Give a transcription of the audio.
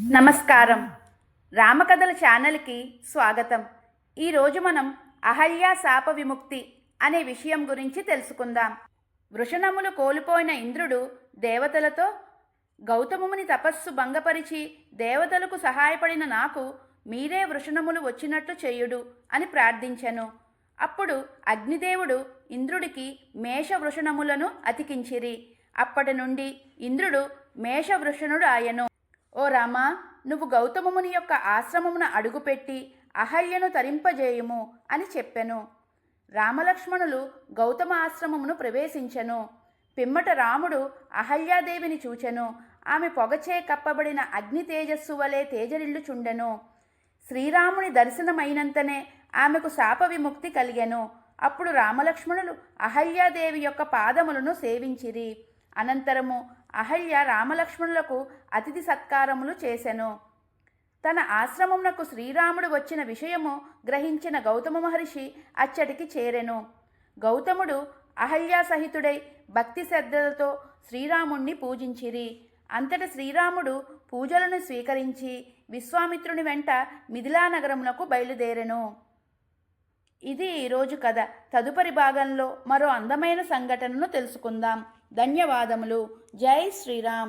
నమస్కారం. రామకథల ఛానల్కి స్వాగతం. ఈరోజు మనం అహల్య శాప విముక్తి అనే విషయం గురించి తెలుసుకుందాం. వృషణములు కోల్పోయిన ఇంద్రుడు దేవతలతో గౌతముని తపస్సు భంగపరిచి దేవతలకు సహాయపడిన నాకు మీరే వృషణములు వచ్చినట్లు చేయుడు అని ప్రార్థించెను. అప్పుడు అగ్నిదేవుడు ఇంద్రుడికి మేష వృషణములను అతికించిరి. అప్పటి నుండి ఇంద్రుడు మేష వృషణుడు ఆయను. ఓ రామా నువ్వు గౌతమముని యొక్క ఆశ్రమమున అడుగుపెట్టి అహల్యను తరింపజేయుము అని చెప్పెను. రామలక్ష్మణులు గౌతమ ఆశ్రమమును ప్రవేశించెను. పిమ్మట రాముడు అహల్యాదేవిని చూచెను. ఆమె పొగచే కప్పబడిన అగ్ని తేజస్సు వలె తేజరిల్లుచుండెను. శ్రీరాముని దర్శనమైనంతనే ఆమెకు శాప విముక్తి కలిగెను. అప్పుడు రామలక్ష్మణులు అహల్యాదేవి యొక్క పాదములను సేవించిరి. అనంతరము అహల్య రామలక్ష్మణులకు అతిథి సత్కారములు చేసెను. తన ఆశ్రమమునకు శ్రీరాముడు వచ్చిన విషయము గ్రహించిన గౌతమ మహర్షి అచ్చటికి చేరెను. గౌతముడు అహల్యా సహితుడై భక్తి శ్రద్ధలతో శ్రీరాముణ్ణి పూజించిరి. అంతట శ్రీరాముడు పూజలను స్వీకరించి విశ్వామిత్రుని వెంట మిథిలా నగరమునకు బయలుదేరెను. ఇది ఈరోజు కథ. తదుపరి భాగంలో మరో అందమైన సంఘటనను తెలుసుకుందాం. ధన్యవాదములు. జై శ్రీరామ్.